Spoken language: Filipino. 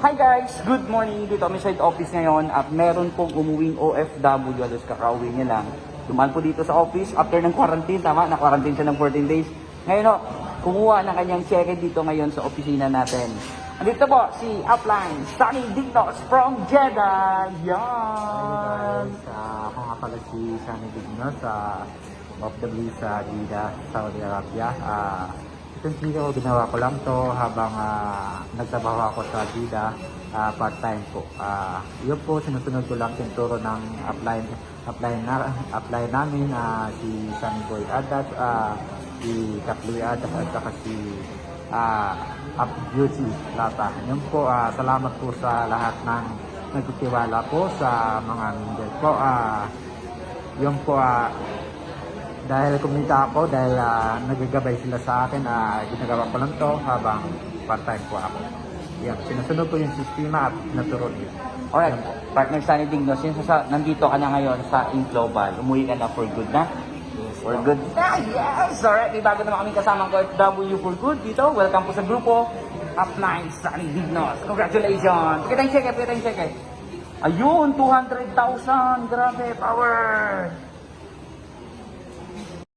Hi guys! Good morning! Dito kami sa office ngayon at meron pong umuwing OFW alos kakauwi niya lang. Dumaan po dito sa office after ng quarantine, tama? Na-quarantine siya ng 14 days. Ngayon o, kumuha ng kanyang cheque dito ngayon sa opisina natin. Andito po si Upline, Sunny Dignos from Jeddah! Yan! Sa ako nga pala si Sunny Digno sa OFW sa Jeddah, Saudi Arabia. Ah, video ko ginawa ko lang to habang ah, nagtrabaho ako sa Jeddah ah, part-time po. Ah, yun po, sinusunod ko lang yung turo ng apply apply na apply namin ah, si Sunny Boy Adat, ah, si Kapli Adat at saka si ah, Up Beauty Lata. Yun po, ah, salamat po sa lahat ng nagtitiwala po sa mga member po. Ah, yun po, ah, dahil kumita ako, dahil ah, nagagabay sila sa akin, ah, ginagawa ko lang to habang part-time po ako. Yan, sinusunod ko yung sistema at naturo niyo. Alright, partner Sunny Dignos, yun sa, nandito ka na ngayon sa In Global. Umuwi ka na for good na? For good. Ah, yes! Alright, may bago naman kami kasamang OFW for good dito. Welcome po sa grupo Upline Sunny Dignos. Congratulations! Pakita yung check, pakita yung check. Ayun, 200,000. Grabe, power!